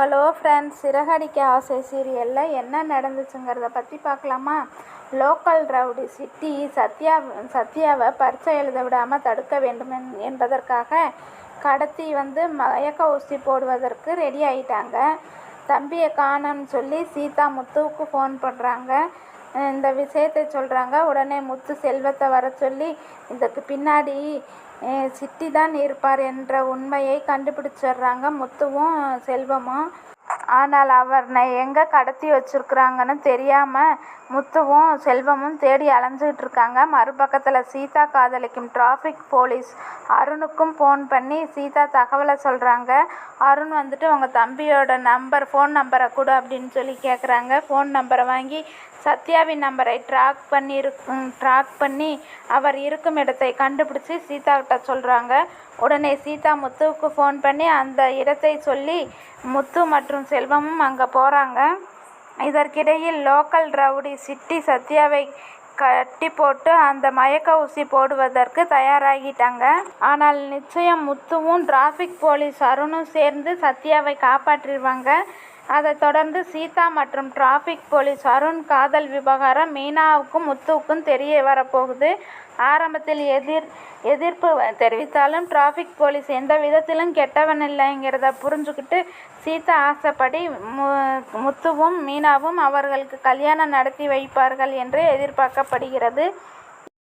Hello friends Siragadikka ஆசை சீரியலில் என்ன நடந்துச்சுங்கிறத பற்றி பார்க்கலாமா? லோக்கல் ரவுடி சிட்டி சத்யா சத்யாவை பரிச்சை எழுத விடாமல் தடுக்க வேண்டும் என்பதற்காக கடத்தி வந்து மயக்க ஊசி போடுவதற்கு ரெடி ஆகிட்டாங்க தம்பியை காணோன்னு சொல்லி சீதா முத்துவுக்கு ஃபோன் பண்ணுறாங்க இந்த விஷயத்தை சொல்கிறாங்க உடனே முத்து செல்வத்தை வர சொல்லி இதுக்கு பின்னாடி அஹ், சிட்டி தான் இருப்பார் என்ற உண்மையை கண்டுபிடிச்சிடுறாங்க முத்துவும் செல்வமும். ஆனால் அவரை எங்கே கடத்தி வச்சிருக்கிறாங்கன்னு தெரியாமல் முத்துவும் செல்வமும் தேடி அலைஞ்சிக்கிட்டு இருக்காங்க. மறுபக்கத்தில் சீதா காதலிக்கும் டிராஃபிக் போலீஸ் அருணுக்கும் ஃபோன் பண்ணி சீதா தகவலை சொல்கிறாங்க அருண் வந்துட்டு உங்கள் தம்பியோட நம்பர் ஃபோன் நம்பரை கொடு அப்படின்னு சொல்லி கேட்குறாங்க ஃபோன் நம்பரை வாங்கி சத்யாவின் நம்பரை ட்ராக் பண்ணி ட்ராக் பண்ணி அவர் இருக்கும் இடத்தை கண்டுபிடிச்சி சீதா கிட்ட சொல்கிறாங்க உடனே சீதா முத்துவுக்கு ஃபோன் பண்ணி அந்த இடத்தை சொல்லி முத்து மற்றும் செல்வமும் அங்கே போகிறாங்க இதற்கிடையில் லோக்கல் ரவுடி சிட்டி சத்யாவை கட்டி போட்டு அந்த மயக்க ஊசி போடுவதற்கு தயாராகிட்டாங்க. ஆனால் நிச்சயம் முத்துவும் டிராஃபிக் போலீஸ் அருணும் சேர்ந்து சத்யாவை காப்பாற்றிடுவாங்க. அதைத் தொடர்ந்து சீதா மற்றும் டிராஃபிக் போலீஸ் அருண் காதல் விவகாரம் மீனாவுக்கும் முத்துவுக்கும் தெரிய வரப்போகுது. ஆரம்பத்தில் எதிர் எதிர்ப்பு தெரிவித்தாலும் டிராஃபிக் போலீஸ் எந்த விதத்திலும் கெட்டவன் இல்லைங்கிறத புரிஞ்சுக்கிட்டு சீதா ஆசைப்படி மு முத்துவும் மீனாவும் அவர்களுக்கு கல்யாணம் நடத்தி வைப்பார்கள் என்று எதிர்பார்க்கப்படுகிறது.